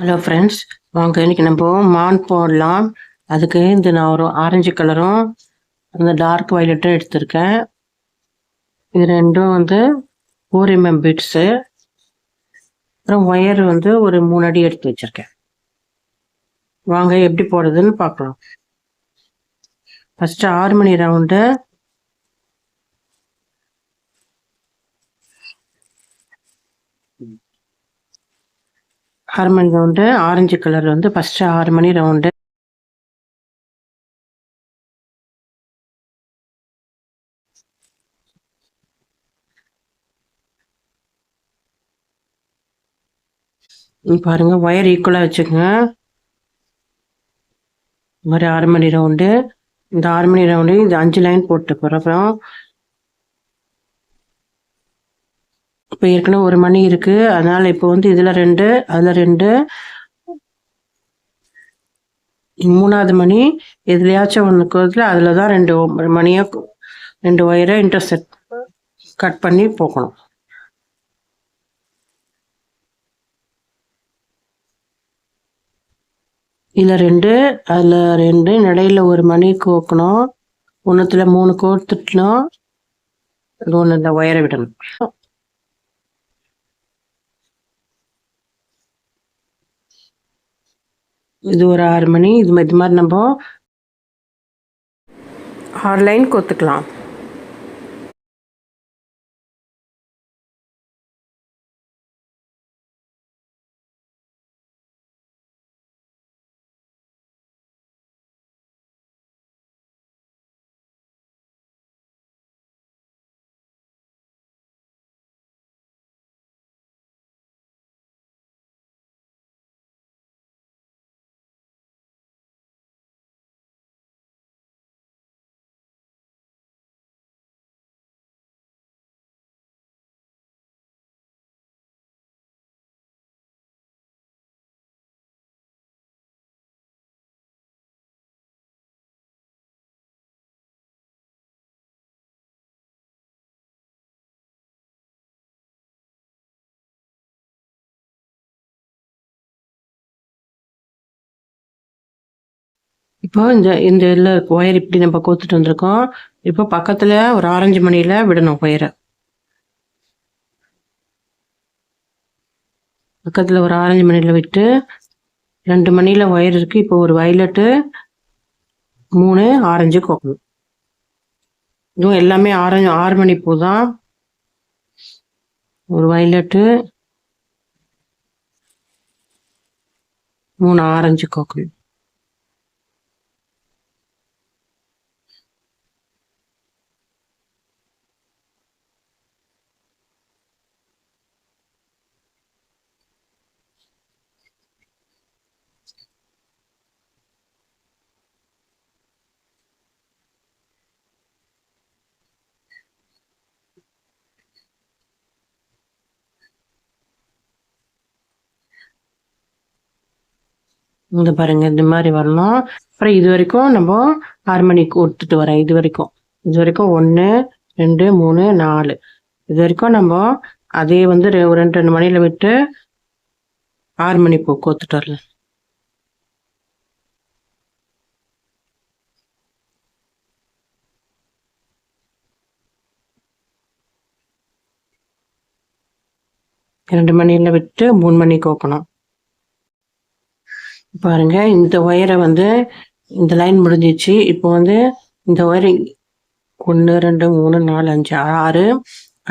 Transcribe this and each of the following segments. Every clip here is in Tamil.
ஹலோ ஃப்ரெண்ட்ஸ் வாங்க இன்னைக்கு நம்ம மான் போடலாம். அதுக்கு இந்த நான் ஒரு ஆரஞ்சு கலரும் அந்த டார்க் வயலட்டும் எடுத்திருக்கேன். இது ரெண்டும் வந்து ஓரிமம் பிட்ஸு அப்புறம் ஒயர் வந்து ஒரு மூணு அடி எடுத்து வச்சுருக்கேன். வாங்க எப்படி போடுறதுன்னு பார்க்கலாம். ஃபஸ்ட்டு ஆறு மணி ரவுண்டு ஆறு மணி ரவுண்டு ஆரஞ்சு கலர் வந்து ஃபஸ்ட்டு ஆறு மணி ரவுண்டு பாருங்க ஒயர் ஈக்குவலாக வச்சுக்கோங்க. இந்த மாதிரி ஆறு மணி ரவுண்டு இந்த ஆறு மணி ரவுண்டு இந்த அஞ்சு லைன் போட்டு போகிறோம் அப்புறம் இப்போ ஏற்கனவே ஒரு மணி இருக்கு. அதனால் இப்போ வந்து இதில் ரெண்டு அதில் ரெண்டு. மூணாவது மணி எதுலயாச்சும் ஒன்று அதில் தான் ரெண்டு மணியாக ரெண்டு ஒயரை இன்டர்செக்ட் கட் பண்ணி போகணும் இதில் ரெண்டு அதில் ரெண்டு நடையில் ஒரு மணி கோக்கணும். ஒன்றுத்தில் மூணு கோர்த்துட்டணும் ஒன்று இந்த ஒயரை விடணும். இது ஒரு ஆறு மணி. இது மாதிரி இது மாதிரி நம்ம ஆறு லைன் கொத்துக்கலாம். இப்போ இந்த இந்த இதில் ஒயர் இப்படி நம்ம கோத்துட்டு வந்திருக்கோம். இப்போ பக்கத்தில் ஒரு ஆரஞ்சு மணியில் விடணும் ஒயரை. பக்கத்தில் ஒரு ஆரஞ்சு மணியில் விட்டு ரெண்டு மணியில் ஒயர் இருக்குது இப்போ ஒரு வயலட்டு மூணு ஆரஞ்சு கோக்கணும். இதுவும் எல்லாமே ஆரஞ்சு ஆறு மணி பூ தான் ஒரு வயலட்டு மூணு ஆரஞ்சு கோக்கணும். இந்த பாருங்க இந்த மாதிரி வரணும். அப்புறம் இது வரைக்கும் நம்ம ஆறு மணிக்கு கொடுத்துட்டு வரேன் இது வரைக்கும். இது வரைக்கும் ஒன்று ரெண்டு மூணு நாலு. இது வரைக்கும் நம்ம அதே வந்து ரெ- ஒரு ரெண்டு ரெண்டு மணியில் விட்டு ஆறு மணி பூ கோத்துட்டு வரல ரெண்டு மணியில் விட்டு மூணு மணி கோக்கணும். பாருங்க இந்த ஒயரை வந்து இந்த லைன் முடிஞ்சிச்சு. இப்போ வந்து இந்த ஒயர் ஒன்று ரெண்டு மூணு நாலு அஞ்சு ஆறு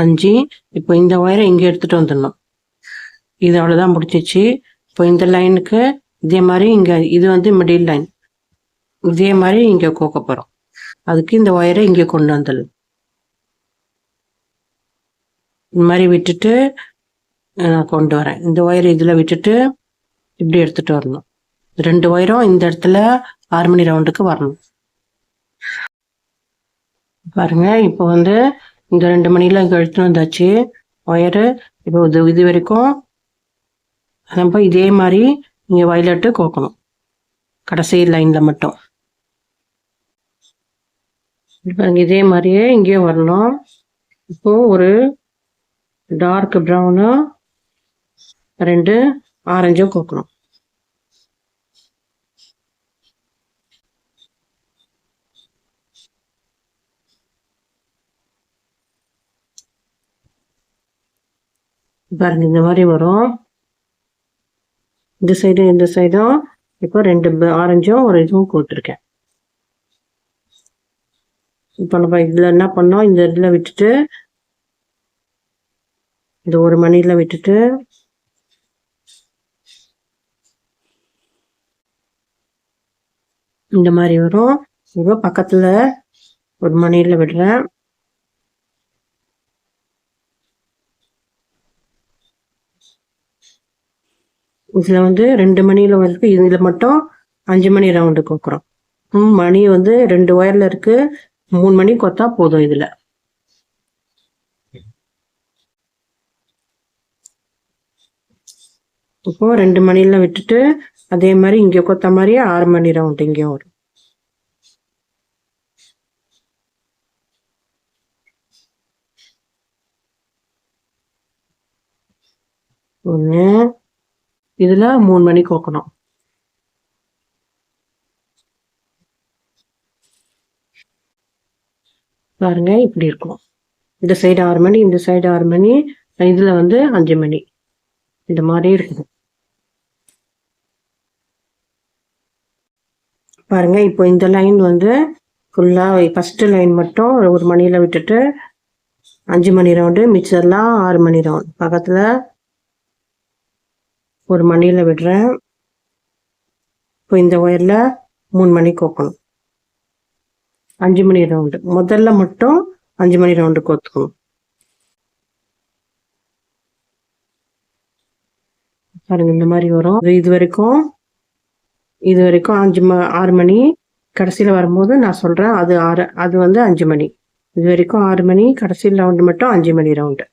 அஞ்சு. இப்போ இந்த ஒயரை இங்கே எடுத்துகிட்டு வந்துடணும். இது அவ்வளோதான் முடிச்சிச்சு இப்போ இந்த லைனுக்கு இதே மாதிரி இங்கே இது வந்து மிடில் லைன் இதே மாதிரி இங்கே கோக்க போகிறோம் அதுக்கு இந்த ஒயரை இங்கே கொண்டு வந்துடலாம் இந்த மாதிரி விட்டுட்டு நான் கொண்டு வரேன். இந்த ஒயரை இதில் விட்டுட்டு இப்படி எடுத்துகிட்டு வரணும். ரெண்டு ஒயரும் இந்த இடத்துல ஆறு மணி ரவுண்டுக்கு வரணும். பாருங்க இப்போ வந்து இந்த ரெண்டு மணியில் இங்கே எடுத்துட்டு வந்தாச்சு. ஒயரு இப்போ இது இது வரைக்கும் நம்ம இதே மாதிரி இங்கே வயலட்டு கோக்கணும். கடைசி லைனில் மட்டும். பாருங்க இதே மாதிரியே இங்கேயும் வரணும். இப்போ ஒரு டார்க் ப்ரௌனும் ரெண்டு ஆரஞ்சும் கோக்கணும். பாருங்க இந்த மாதிரி வரும். இந்த சைடு இந்த சைடும் இப்போ ரெண்டு ஆரஞ்சும் ஒரு இதுவும் கொடுத்துருக்கேன் இப்போ நம்ம இதில் என்ன பண்ணோம்? இந்த இதில் விட்டுட்டு இந்த ஒரு மணியில் விட்டுட்டு இந்த மாதிரி வரும். இப்போ பக்கத்தில் ஒரு மணியில் விடுறேன். இதில் வந்து ரெண்டு மணியில் வந்து இதில் மட்டும் அஞ்சு மணி ரவுண்டு கோக்குறோம். மணி வந்து ரெண்டு ஒயரில் இருக்குது மூணு மணி கொத்தா போதும் இதில். இப்போ ரெண்டு மணியில் விட்டுட்டு அதே மாதிரி இங்கே கொத்த மாதிரியே ஆறு மணி ரவுண்ட் இங்கேயும் வரும். ஒன்று இதில் மூணு மணிக்கு கோக்கணும். பாருங்க இப்படி இருக்கும். இந்த சைடு ஆறு மணி இந்த சைடு ஆறு மணி இதில் வந்து அஞ்சு மணி. இந்த மாதிரி இருக்கும். பாருங்க இப்போ இந்த லைன் வந்து ஃபுல்லாக ஃபஸ்ட்டு லைன் மட்டும் ஒரு மணியில் விட்டுட்டு அஞ்சு மணி ரவுண்டு மிச்சர்லாம் ஆறு மணி ரவுண்ட் பக்கத்தில் ஒரு மணியில் விடுறேன். இப்போ இந்த ஒயரில் மூணு மணி கோக்கணும். அஞ்சு மணி ரவுண்டு. முதல்ல மட்டும் அஞ்சு மணி ரவுண்டு கோத்துக்கணும். பாருங்க இந்த மாதிரி வரும். இது வரைக்கும் இது வரைக்கும் அஞ்சு ம ஆறு மணி. கடைசியில் வரும்போது நான் சொல்கிறேன் அது ஆறு அது வந்து அஞ்சு மணி. இது வரைக்கும் ஆறு மணி கடைசியில் ரவுண்டு மட்டும் அஞ்சு மணி ரவுண்டு.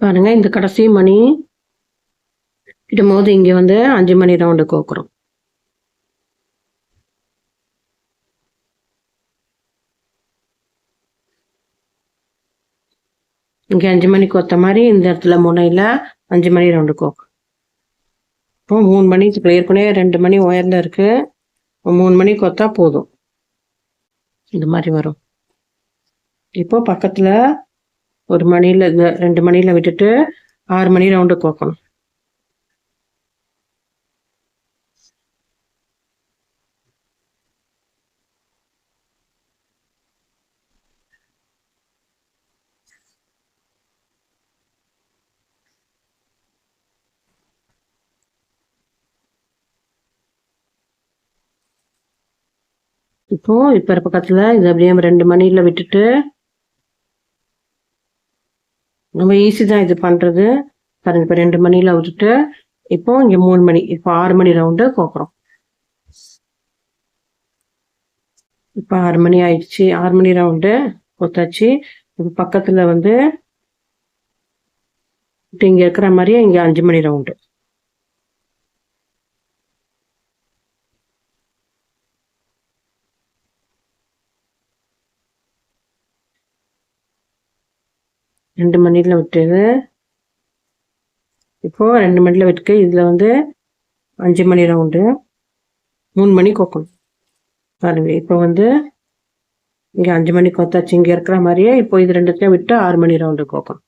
பாருங்க இந்த கடைசி மணி இடும்போது இங்கே வந்து அஞ்சு மணி ரவுண்டு கோக்குறோம். இங்கே அஞ்சு மணிக்கு ஒத்த மாதிரி இந்த இடத்துல முனையில் அஞ்சு மணி ரவுண்டு கோக்கு. இப்போ மூணு மணிக்கு ஏற்கனவே ரெண்டு மணி உயர்ந்த இருக்குது மூணு மணிக்கு ஒத்தா போதும். இந்த மாதிரி வரும். இப்போ பக்கத்தில் ஒரு மணியில் ரெண்டு மணியில் விட்டுட்டு ஆறு மணி ரவுண்டு கோக்கணும் இப்போ இப்போ பக்கத்தில் இது அப்படியே ரெண்டு மணியில் விட்டுட்டு ரொம்ப ஈஸி தான் இது பண்ணுறது பாருங்க இப்போ ரெண்டு மணியில் விட்டுட்டு இப்போ இங்கே மூணு மணி இப்போ ஆறு மணி ரவுண்டு கோக்குறோம். இப்போ ஆறு மணி ஆயிடுச்சு. ஆறு மணி ரவுண்டு கொத்தாச்சு. இப்போ பக்கத்தில் வந்து இப்போ இங்கே இருக்கிற மாதிரியே இங்கே அஞ்சு மணி ரவுண்டு ரெண்டு மணியில் விட்டுது இப்போது ரெண்டு மணியில் விட்டு இதில் வந்து அஞ்சு மணி ரவுண்டு மூணு மணி கொக்கணும். பாருங்கள் இப்போ வந்து இங்கே அஞ்சு மணி கொத்தாச்சு இங்கே இருக்கிற மாதிரியே இப்போ இது ரெண்டுத்தையும் விட்டு ஆறு மணி ரவுண்டு கோக்கணும்.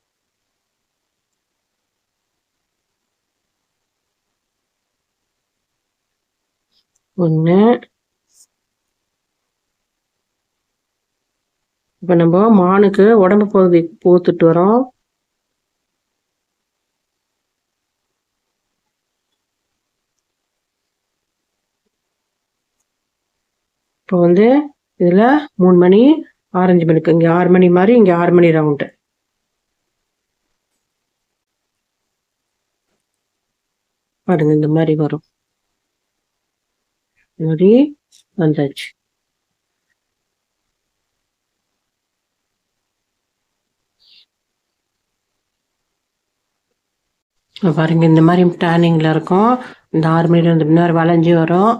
ஒன்று இப்போ நம்ம மானுக்கு உடம்பு பகுதி பூத்துட்டு வரோம். இப்போ வந்து இதில் மூணு மணி ஆரஞ்சு மணிக்கு. இங்கே ஆறு மணி மாதிரி இங்கே ஆறு மணி ரவுண்டு பாருங்க இந்த மாதிரி வரும். மாதிரி வந்தாச்சு. பாருங்கள் இந்த மாதிரி டேனிங்கில் இருக்கும். இந்த ஆறு மணியில் இருந்து முன்னாடி வளைஞ்சி வரும்.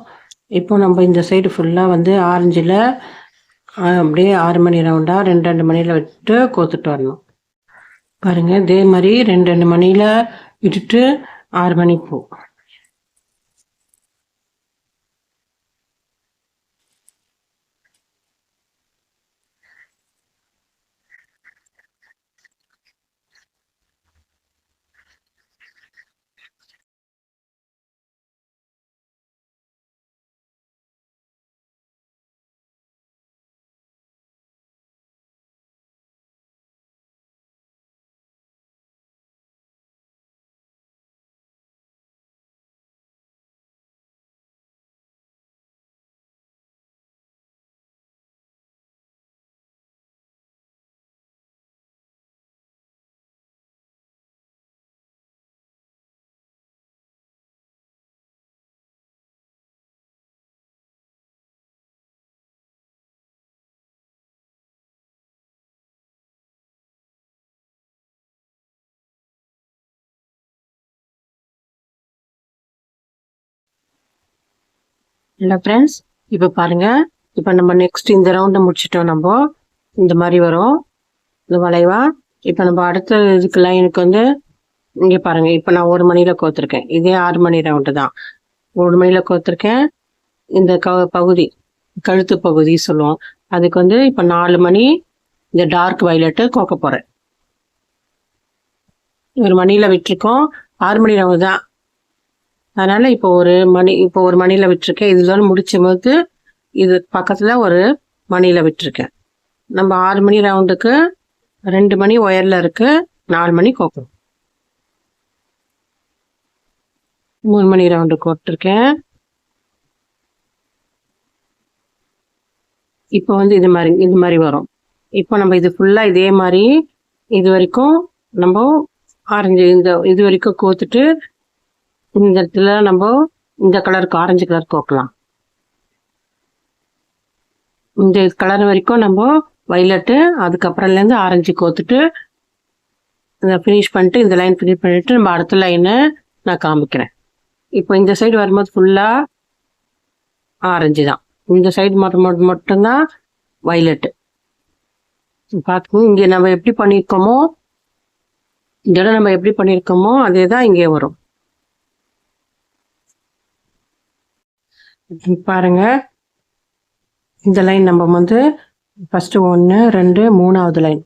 இப்போ நம்ம இந்த சைடு ஃபுல்லாக வந்து ஆரஞ்சில் அப்படியே ஆறு மணி ரவுண்டாக ரெண்டு ரெண்டு மணியில் விட்டு கோத்துட்டு வரணும். பாருங்கள் இதே மாதிரி ரெண்டு ரெண்டு மணியில் விட்டுட்டு ஆறு மணி போ. இல்லை ஃப்ரெண்ட்ஸ் இப்போ பாருங்க. இப்போ நம்ம நெக்ஸ்ட் இந்த ரவுண்டை முடிச்சிட்டோம் நம்ம. இந்த மாதிரி வரும். இந்த வளைவா இப்போ நம்ம அடுத்த இதுக்கு லைனுக்கு வந்து இங்கே பாருங்கள் இப்போ நான் ஒரு மணியில் கோத்துருக்கேன். இதே ஆறு மணி ரவுண்டு தான். ஒரு மணியில் கோத்துருக்கேன். இந்த க பகுதி கழுத்து பகுதி சொல்லுவோம். அதுக்கு வந்து இப்போ நாலு மணி இந்த டார்க் வயலட்டு கோக்க போகிறேன் ஒரு மணியில் விட்டுருக்கோம். ஆறு மணி ரவுண்டு தான். அதனால இப்போ ஒரு மணி இப்போ ஒரு மணியில் விட்டுருக்கேன். இதுதான் முடிச்சும் போது இது பக்கத்தில் ஒரு மணியில் விட்டுருக்கேன். நம்ம ஆறு மணி ரவுண்டுக்கு ரெண்டு மணி ஒயரில் இருக்கு. நாலு மணி கோக்கணும் மூணு மணி ரவுண்டு போட்டிருக்கேன் இப்போ வந்து இது மாதிரி இது மாதிரி வரும். இப்போ நம்ம இது ஃபுல்லாக இதே மாதிரி இது வரைக்கும் நம்ம ஆரஞ்சு இந்த இது வரைக்கும் கோத்துட்டு இந்த இடத்துல நம்ம இந்த கலருக்கு ஆரஞ்சு கலர் கோக்கலாம். இந்த கலர் வரைக்கும் நம்ம வைலட்டு அதுக்கப்புறம்லேருந்து ஆரஞ்சு கோத்துட்டு இதை ஃபினிஷ் பண்ணிட்டு இந்த லைன் ஃபினிஷ் பண்ணிட்டு நம்ம அடுத்த லைனை நான் காமிக்கிறேன். இப்போ இந்த சைடு வரும்போது ஃபுல்லாக ஆரஞ்சு தான். இந்த சைடு மட்டும் மட்டும் மட்டும்தான் வைலட்டு பார்த்துக்கோங்க இங்கே நம்ம எப்படி பண்ணியிருக்கோமோ இந்த இடம் நம்ம எப்படி பண்ணியிருக்கோமோ அதே தான் இங்கே வரும். பாருங்க. இந்த லைன் நம்ம வந்து ஃபஸ்ட்டு ஒன்று ரெண்டு மூணாவது லைன்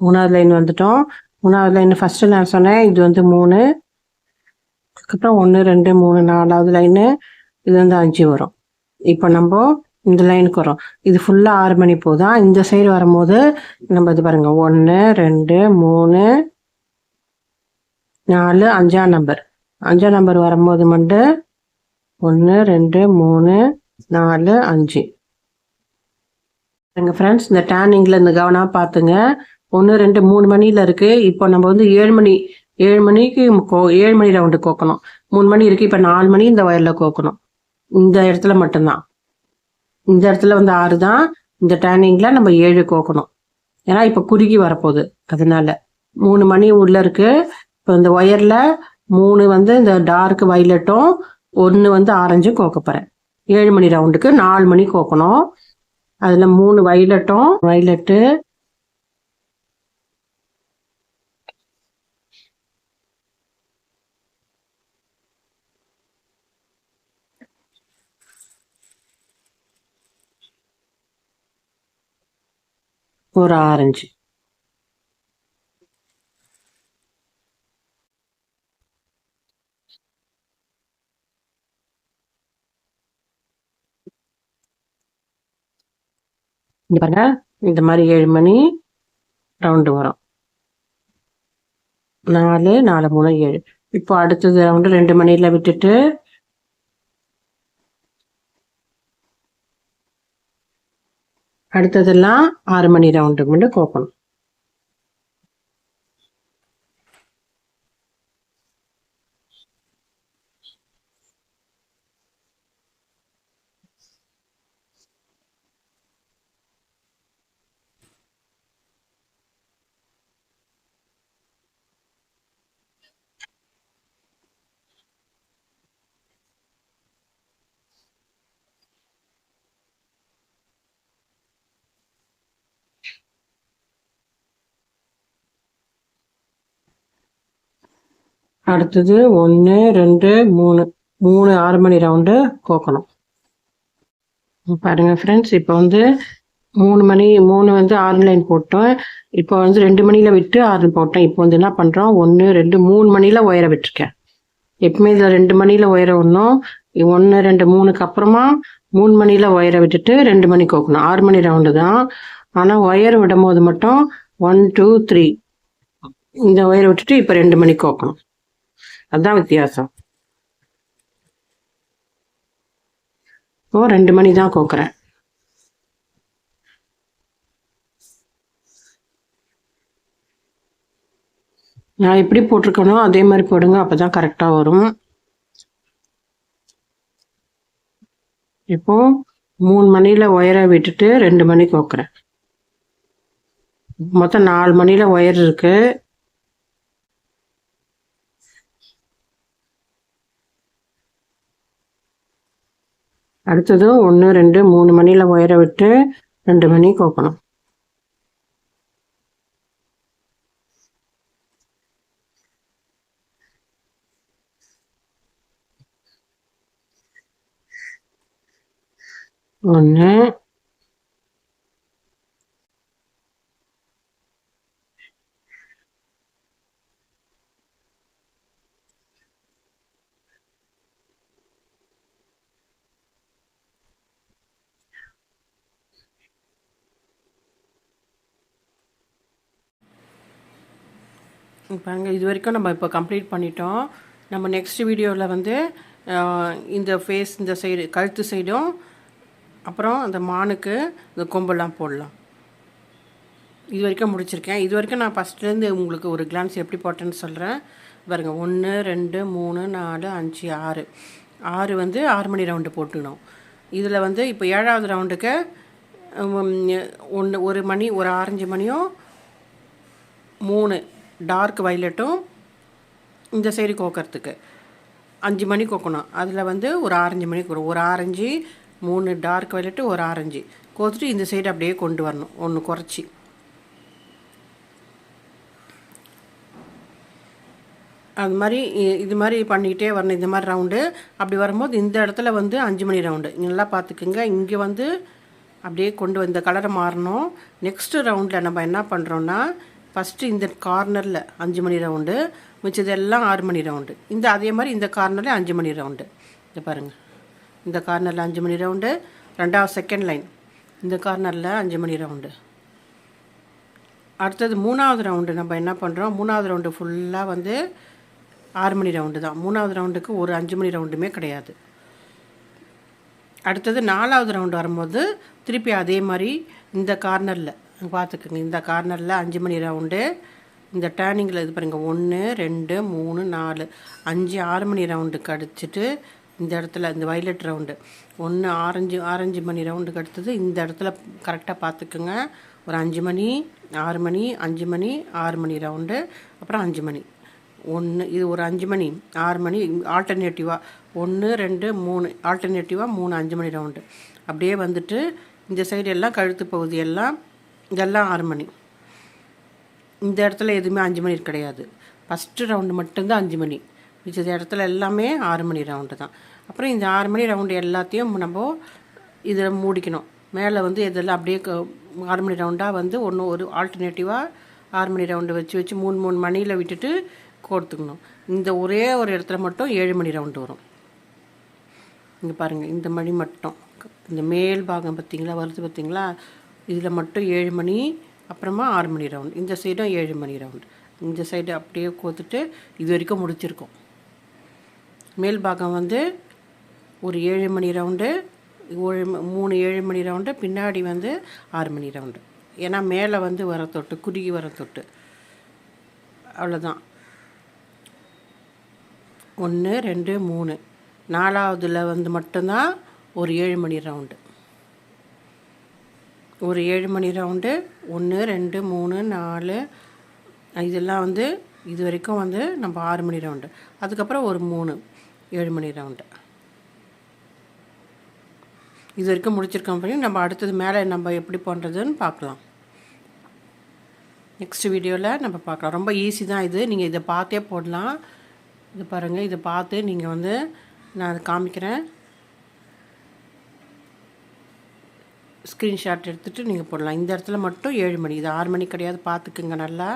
மூணாவது லைன் வந்துட்டோம். மூணாவது லைன் ஃபஸ்ட்டு நான் சொன்னேன் இது வந்து மூணு. அதுக்கப்புறம் ஒன்று ரெண்டு மூணு நாலாவது லைனு இது வந்து அஞ்சு வரும். இப்போ நம்ம இந்த லைனுக்கு வரும். இது ஃபுல்லாக ஆறு மணி போதும் இந்த சைடு வரும்போது நம்ம இது பாருங்க. ஒன்று ரெண்டு மூணு நாலு அஞ்சாம் நம்பர் அஞ்சாம் நம்பர் வரும்போது மட்டும் ஒன்று ரெண்டு மூணு நாலு அஞ்சு. எங்கள் ஃப்ரெண்ட்ஸ் இந்த டேனிங்கில் இந்த கவனமாக பார்த்துங்க ஒன்று ரெண்டு மூணு மணியில் இருக்குது இப்போ நம்ம வந்து ஏழு மணி ஏழு மணிக்கு கோ ஏழு மணி ரவுண்டு கோக்கணும். மூணு மணி இருக்குது இப்போ நாலு மணி இந்த வயலில் கோக்கணும். இந்த இடத்துல மட்டும்தான். இந்த இடத்துல வந்து ஆறு தான். இந்த டேனிங்கில் நம்ம ஏழு கோக்கணும். ஏன்னா இப்போ குறுகி வரப்போகுது. அதனால மூணு மணி உள்ளே இருக்குது இப்போ இந்த ஒயரில் மூணு வந்து இந்த டார்க் வைலட்டும் ஒன்று வந்து ஆரஞ்சும் கோக்க போகிறேன் ஏழு மணி ரவுண்டுக்கு நாலு மணி கோக்கணும். அதில் மூணு வைலட்டும் வைலட்டு. ஒரு ஆரஞ்சு. இங்க பாருங்க. இந்த மாதிரி ஏழு மணி ரவுண்டு வரும். நாலு நாலு மூணு ஏழு. இப்போ அடுத்தது ரவுண்டு ரெண்டு மணியில விட்டுட்டு அடுத்ததெல்லாம் ஆறு மணி ரவுண்டு மட்டும் கோப்பணும் அடுத்தது ஒன்று ரெண்டு மூணு. மூணு ஆறு மணி ரவுண்டு கோக்கணும். பாருங்கள் ஃப்ரெண்ட்ஸ் இப்போ வந்து மூணு மணி மூணு வந்து ஆறு லைன் போட்டோம். இப்போ வந்து ரெண்டு மணியில் விட்டு ஆறு போட்டோம். இப்போ வந்து என்ன பண்ணுறோம் ஒன்று ரெண்டு மூணு மணியில் உயர விட்டுருக்கேன். எப்பவுமே இதில் ரெண்டு மணியில் உயர ஒன்றும் ஒன்று ரெண்டு மூணுக்கு அப்புறமா மூணு மணியில் உயர விட்டுட்டு ரெண்டு மணி கோக்கணும். ஆறு மணி ரவுண்டு தான். ஆனால் ஒயர் விடும் போது மட்டும் ஒன் டூ த்ரீ இந்த ஒயரை விட்டுட்டு இப்போ ரெண்டு மணி கோக்கணும். அதுதான் வித்தியாசம். இப்போ ரெண்டு மணி தான் கோக்குறேன். நான் எப்படி போட்டிருக்கனோ அதே மாதிரி போடுங்க அப்பதான் கரெக்டாக வரும். இப்போ மூணு மணியில் ஒயரை விட்டுட்டு ரெண்டு மணி கோக்குறேன். மொத்தம் நாலு மணியில் ஒயர் இருக்கு. அடுத்தது ஒன்று ரெண்டு மூணு மணியில் உயர விட்டு ரெண்டு மணி கோக்கணும். ஒன்று பாருங்க இது வரைக்கும் நம்ம இப்போ கம்ப்ளீட் பண்ணிட்டோம். நம்ம நெக்ஸ்ட் வீடியோவில் வந்து இந்த ஃபேஸ் இந்த சைடு கழுத்து சைடும் அப்புறம் அந்த மானுக்கு இந்த கொம்பெல்லாம் போடலாம். இது வரைக்கும் முடிச்சிருக்கேன். இது வரைக்கும் நான் ஃபஸ்ட்லேருந்து உங்களுக்கு ஒரு கிளான்ஸ் எப்படி போட்டேன்னு சொல்கிறேன் பாருங்கள் ஒன்று ரெண்டு மூணு நாலு அஞ்சு ஆறு. ஆறு வந்து ஆறு மணி ரவுண்டு போட்டுக்கணும். இதில் வந்து இப்போ ஏழாவது ரவுண்டுக்கு ஒன்று ஒரு மணி ஒரு ஆரஞ்சு மணியும் மூணு. டார்க் வைலட்டும் இந்த சைடு கோக்கிறதுக்கு. அஞ்சு மணி கோக்கணும். அதில் வந்து ஒரு ஆரஞ்சு மணி ஒரு ஆரஞ்சு மூணு டார்க் வைலட்டு ஒரு ஆரஞ்சு. கோத்துட்டு இந்த சைடு அப்படியே கொண்டு வரணும். ஒன்று குறைச்சி. அது மாதிரி இது மாதிரி பண்ணிக்கிட்டே வரணும். இந்த மாதிரி ரவுண்டு அப்படி வரும்போது இந்த இடத்துல வந்து அஞ்சு மணி ரவுண்டு நல்லா பார்த்துக்குங்க இங்கே வந்து அப்படியே கொண்டு வந்த கலரை மாறணும். நெக்ஸ்ட்டு ரவுண்டில் நம்ம என்ன பண்ணுறோன்னா ஃபஸ்ட்டு இந்த கார்னரில் அஞ்சு மணி ரவுண்டு மிச்சது எல்லாம் ஆறு மணி ரவுண்டு இந்த அதே மாதிரி இந்த கார்னரில் அஞ்சு மணி ரவுண்டு இதை பாருங்கள் இந்த கார்னரில் அஞ்சு மணி ரவுண்டு ரெண்டாவது செகண்ட் லைன் இந்த கார்னரில் அஞ்சு மணி ரவுண்டு அடுத்தது மூணாவது ரவுண்டு நம்ம என்ன பண்ணுறோம் மூணாவது ரவுண்டு ஃபுல்லாக வந்து ஆறு மணி ரவுண்டு தான். மூணாவது ரவுண்டுக்கு ஒரு அஞ்சு மணி ரவுண்டுமே கிடையாது. அடுத்தது நாலாவது ரவுண்டு வரும்போது திருப்பி அதே மாதிரி இந்த கார்னரில் பார்த்துக்குங்க இந்த கார்னரில் அஞ்சு மணி ரவுண்டு இந்த டேர்னிங்கில் இது பாருங்கள் ஒன்று ரெண்டு மூணு நாலு. அஞ்சு ஆறு மணி ரவுண்டு கடிச்சிட்டு இந்த இடத்துல இந்த வைலட் ரவுண்டு ஒன்று ஆரஞ்சு ஆரஞ்சு மணி ரவுண்டுக்கு அடுத்தது இந்த இடத்துல கரெக்டாக பார்த்துக்குங்க ஒரு அஞ்சு மணி ஆறு மணி அஞ்சு மணி ஆறு மணி ரவுண்டு அப்புறம் அஞ்சு மணி. ஒன்று இது ஒரு அஞ்சு மணி ஆறு மணி ஆல்டர்னேட்டிவாக ஒன்று ரெண்டு மூணு ஆல்டர்னேட்டிவாக மூணு அஞ்சு மணி ரவுண்டு அப்படியே வந்துட்டு இந்த சைடு எல்லாம் கழுத்து பகுதி எல்லாம் இதெல்லாம் ஆறு மணி. இந்த இடத்துல எதுவுமே அஞ்சு மணி கிடையாது. ஃபஸ்ட்டு ரவுண்டு மட்டும்தான் அஞ்சு மணி. மிச்சது இடத்துல எல்லாமே ஆறு மணி ரவுண்டு தான். அப்புறம் இந்த ஆறு மணி ரவுண்டு எல்லாத்தையும் நம்ம இதில் மூடிக்கணும். மேலே வந்து இதெல்லாம் அப்படியே ஆறு மணி ரவுண்டாக வந்து ஒன்று ஒரு ஆல்டர்னேட்டிவாக ஆறு மணி ரவுண்டு வச்சு வச்சு மூணு மூணு மணியில் விட்டுட்டு கோர்த்துக்கணும். இந்த ஒரே ஒரு இடத்துல மட்டும் ஏழு மணி ரவுண்டு வரும். இங்கே பாருங்கள் இந்த மணி மட்டும். இந்த மேல் பாகம் பார்த்திங்களா வருது பார்த்திங்களா இதில் மட்டும் ஏழு மணி அப்புறமா ஆறு மணி ரவுண்ட் இந்த சைடும் ஏழு மணி ரவுண்ட் இந்த சைடு அப்படியே கோத்துட்டு இது வரைக்கும் முடிச்சிருக்கோம். மேல் பாகம் வந்து ஒரு ஏழு மணி ரவுண்டு ஏழு மூணு ஏழு மணி ரவுண்டு பின்னாடி வந்து ஆறு மணி ரவுண்டு ஏன்னா மேலே வந்து வர தொட்டு குறுகி வர தொட்டு. அவ்வளோதான் ஒன்று ரெண்டு மூணு. நாலாவதில் வந்து மட்டும்தான் ஒரு ஏழு மணி ரவுண்டு ஒரு ஏழு மணி ரவுண்டு ஒன்று ரெண்டு மூணு நாலு இதெல்லாம் வந்து இது வரைக்கும் வந்து நம்ம ஆறு மணி ரவுண்டு. அதுக்கப்புறம் ஒரு மூணு ஏழு மணி ரவுண்டு. இது வரைக்கும் முடிச்சிருக்கோம் பண்ணி நம்ம அடுத்தது மேலே நம்ம எப்படி பண்ணுறதுன்னு பார்க்கலாம். நெக்ஸ்ட் வீடியோவில் நம்ம பார்க்கலாம். ரொம்ப ஈஸி தான் இது. நீங்கள் இதை பார்த்தே போடலாம். இது பாருங்கள் இதை பார்த்து நீங்கள் வந்து நான் அதை காமிக்கிறேன். ஸ்க்ரீன்ஷாட் எடுத்துகிட்டு நீங்கள் போடலாம். இந்த இடத்துல மட்டும் ஏழு மணி. இது ஆறு மணி கிடையாது. பார்த்துக்குங்க நல்லா.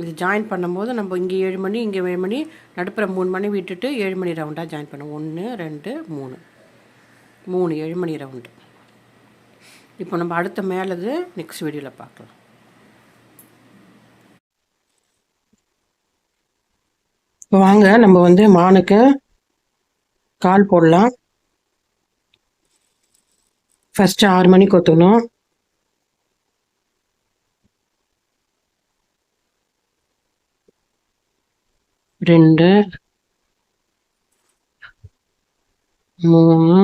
இது ஜாயின் பண்ணும்போது நம்ம இங்கே ஏழு மணி இங்கே ஏழு மணி நடுப்புற மூணு மணி விட்டுட்டு ஏழு மணி ரவுண்டாக ஜாயின் பண்ணுவோம். ஒன்று ரெண்டு மூணு. மூணு ஏழு மணி ரவுண்டு இப்போ நம்ம அடுத்த மேலது நெக்ஸ்ட் வீடியோவில் பார்க்கலாம். இப்போ வாங்க நம்ம வந்து மானுக்கு கால் போடலாம். ஃபஸ்ட்டு ஆறு மணிக்கு ஒத்துக்கணும். ரெண்டு மூணு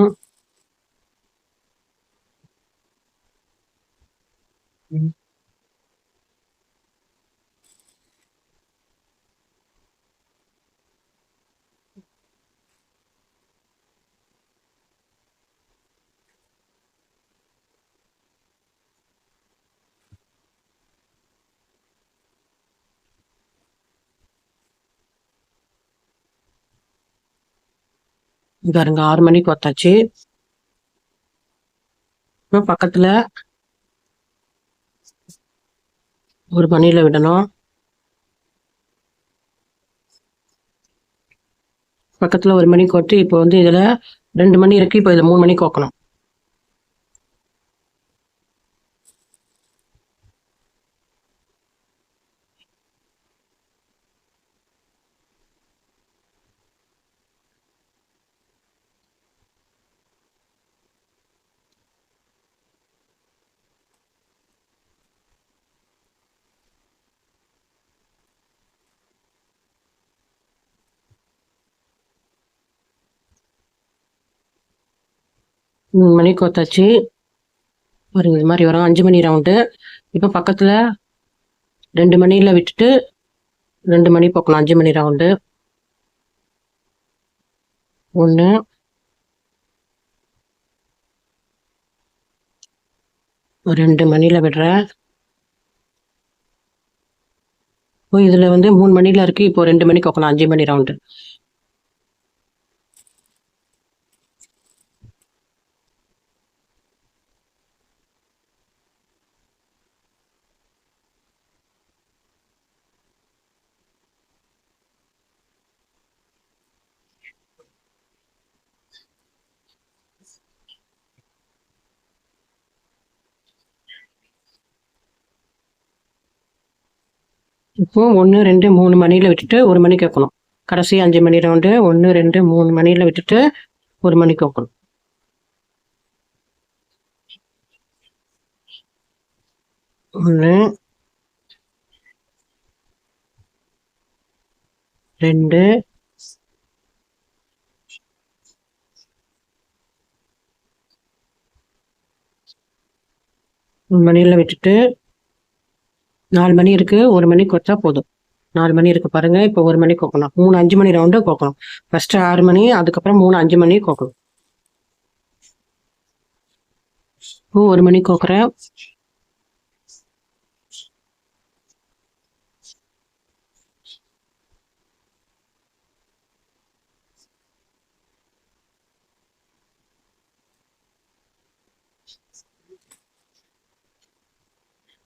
பாருங்க ஆறு மணிக்கு ஒத்தாச்சு. இப்போ பக்கத்துல ஒரு மணியில விடணும். பக்கத்துல ஒரு மணி கொட்டி இப்போ வந்து இதுல ரெண்டு மணி இருக்கு இப்போ இதுல மூணு மணிக்கு கோக்கணும் மூணு மணி கோத்தாச்சு பாருங்க இது மாதிரி வரும். அஞ்சு மணி ரவுண்டு இப்போ பக்கத்தில் ரெண்டு மணியில் விட்டுட்டு ரெண்டு மணி போக்கணும் அஞ்சு மணி ரவுண்டு ஒன்று ரெண்டு மணியில் விடுறேன் இதில் வந்து மூணு மணியில் இருக்குது இப்போ ரெண்டு மணிக்கு வைக்கணும் அஞ்சு மணி ரவுண்டு இப்போ ஒன்று ரெண்டு மூணு மணியில் விட்டுட்டு ஒரு மணிக்கு வைக்கணும் கடைசி அஞ்சு மணி ரவுண்டு ஒன்று ரெண்டு மூணு மணியில் விட்டுட்டு ஒரு மணிக்கு வைக்கணும் ஒன்று ரெண்டு மணியில் விட்டுட்டு நாலு மணி இருக்கு ஒரு மணிக்கு வச்சா போதும். நாலு மணி இருக்கு பாருங்க இப்போ ஒரு மணிக்கு கோக்கலாம். மூணு அஞ்சு மணி ரவுண்டு கோக்கலாம். ஃபர்ஸ்ட் ஆறு மணி அதுக்கப்புறம் மூணு அஞ்சு மணி கோக்கலாம். இப்போ ஒரு மணி கோக்குறேன்.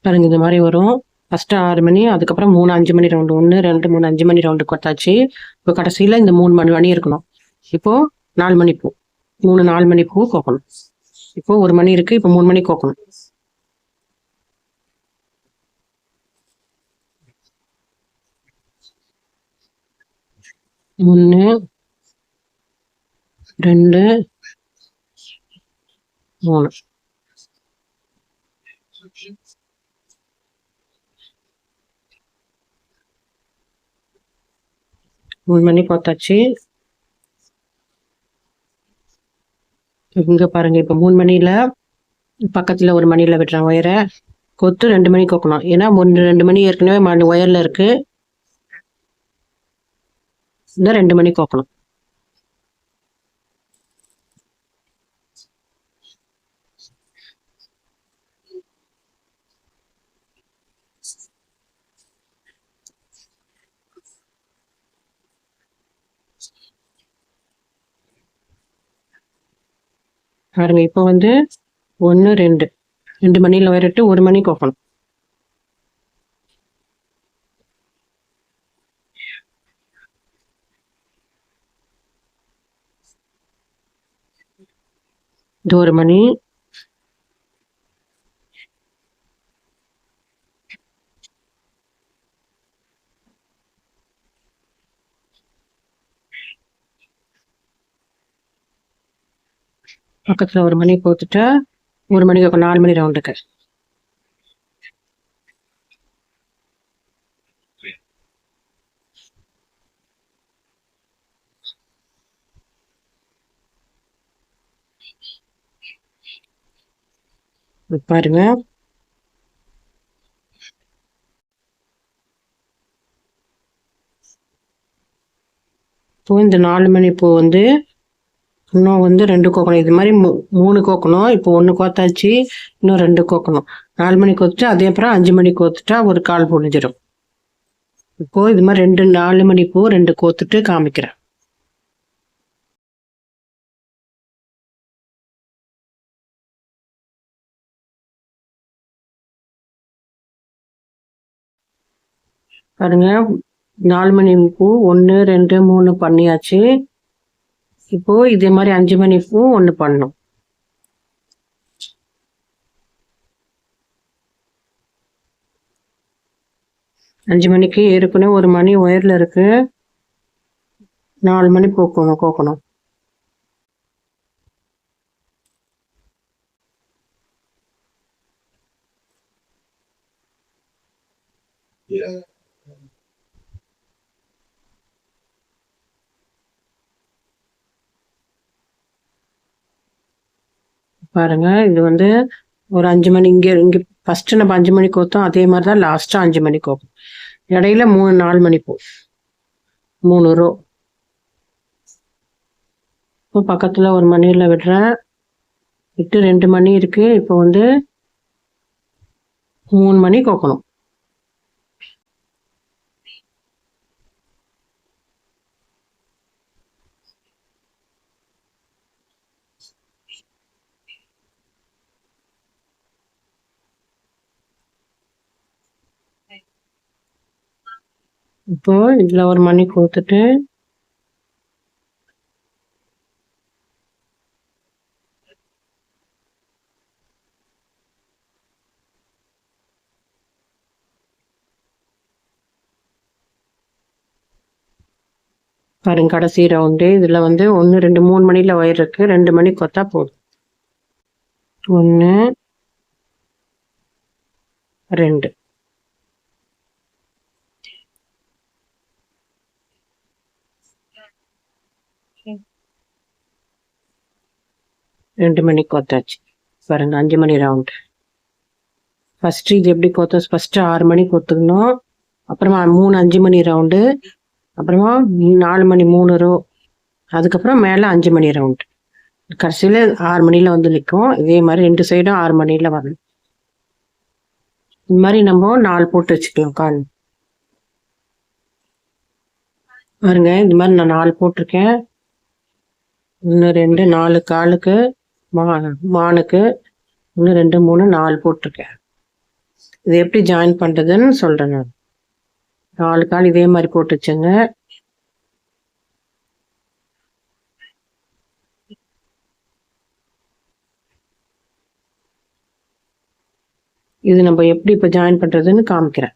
பாருங்க இந்த மாதிரி வரும். ஃபர்ஸ்ட் ஆறு மணி அதுக்கப்புறம் மூணு அஞ்சு மணி ரவுண்டு ஒன்று ரெண்டு மூணு அஞ்சு மணி ரவுண்டு கொட்டாச்சு இப்போ கடைசியில் இந்த மூணு மணி மணி இருக்கணும். இப்போ நாலு மணி பூ. மூணு நாலு மணி பூ கோக்கணும். இப்போ ஒரு மணி இருக்கு இப்போ மூணு மணி கோக்கணும். ஒன்று ரெண்டு மூணு. மூணு மணி பார்த்தாச்சு. இங்கே பாருங்கள் இப்போ மூணு மணியில் பக்கத்தில் ஒரு மணியில் விடுறேன் ஒயரை. கொத்து ரெண்டு மணி கொக்கணும். ஏன்னா ஒன்று ரெண்டு மணி ஏற்கனவே ஒயரில் இருக்குது இந்த ரெண்டு மணி கொக்கணும். பாருங்க இப்போ வந்து ஒன்று ரெண்டு. ரெண்டு மணியில் வரட்டு ஒரு மணிக்கு கோக்கணும் இது ஒரு மணி பக்கத்தில் ஒரு மணி போத்துட்டா ஒரு மணிக்கு நாலு மணி ரவுண்டுக்கு பாருங்க. இப்போ இந்த நாலு மணி பூ வந்து இன்னும் வந்து ரெண்டு கோக்கணும். இது மாதிரி மூணு கோக்கணும். இப்போ ஒன்று கோத்தாச்சு இன்னும் ரெண்டு கோக்கணும். நாலு மணி கோத்துட்டு அதே அப்புறம் அஞ்சு மணி கோத்துட்டா ஒரு கால் புரிஞ்சிடும் இப்போது இது மாதிரி ரெண்டு நாலு மணி பூ ரெண்டு கோத்துட்டு காமிக்கிறேன். பாருங்க நாலு மணி பூ ஒன்று ரெண்டு மூணு பண்ணியாச்சு. இப்போ இதே மாதிரி அஞ்சு மணி பூ ஒன்று பண்ணும். அஞ்சு மணிக்கு ஏற்கனவே ஒரு மணி ஒயரில் இருக்கு. நாலு மணி போக்கணும் கோக்கணும். பாருங்க. இது வந்து ஒரு அஞ்சு மணி இங்கே இங்கே ஃபஸ்ட்டு நம்ம அஞ்சு மணிக்கு கோத்தோம். அதே மாதிரி தான் லாஸ்ட்டாக அஞ்சு மணிக்கு கோப்போம் இடையில மூணு நாலு மணி போ. மூணு ரோ இப்போ பக்கத்தில் ஒரு மணியில் விடுறேன் விட்டு ரெண்டு மணி இருக்கு. இப்போ வந்து மூணு மணி கோக்கணும். இப்போ இதுல ஒரு மணி கொடுத்துட்டு பாருங்க கடைசி ரவுண்டு இதுல வந்து ஒன்று ரெண்டு மூணு மணில ஒயர் இருக்கு. ரெண்டு மணி கொத்தா போதும். ஒன்று ரெண்டு. ரெண்டு மணிக்கு கொத்தாச்சு. பாருங்க அஞ்சு மணி ரவுண்டு ஃபஸ்ட்டு இது எப்படி கொத்த ஃபஸ்ட்டு ஆறு மணிக்கு கோத்துக்கணும். அப்புறமா மூணு அஞ்சு மணி ரவுண்டு அப்புறமா நாலு மணி மூணு ரோ அதுக்கப்புறம் மேலே அஞ்சு மணி ரவுண்டு கடைசியில் ஆறு மணியில் வந்து நிற்கும் இதே மாதிரி ரெண்டு சைடும் ஆறு மணியில் வரணும். இந்த மாதிரி நம்ம நாலு போட்டு வச்சுக்கலாம் கால். பாருங்க இந்த மாதிரி நான் நாலு போட்டிருக்கேன். ஒன்று ரெண்டு நாலு காலுக்கு மா மானுக்கு ஒன்று ரெண்டு மூணு நாலு போட்டிருக்கேன். இது எப்படி ஜாயின் பண்ணுறதுன்னு சொல்கிறேன் நான். நாலு கால் இதே மாதிரி போட்டு வச்சுங்க இது நம்ம எப்படி இப்போ ஜாயின் பண்ணுறதுன்னு காமிக்கிறேன்.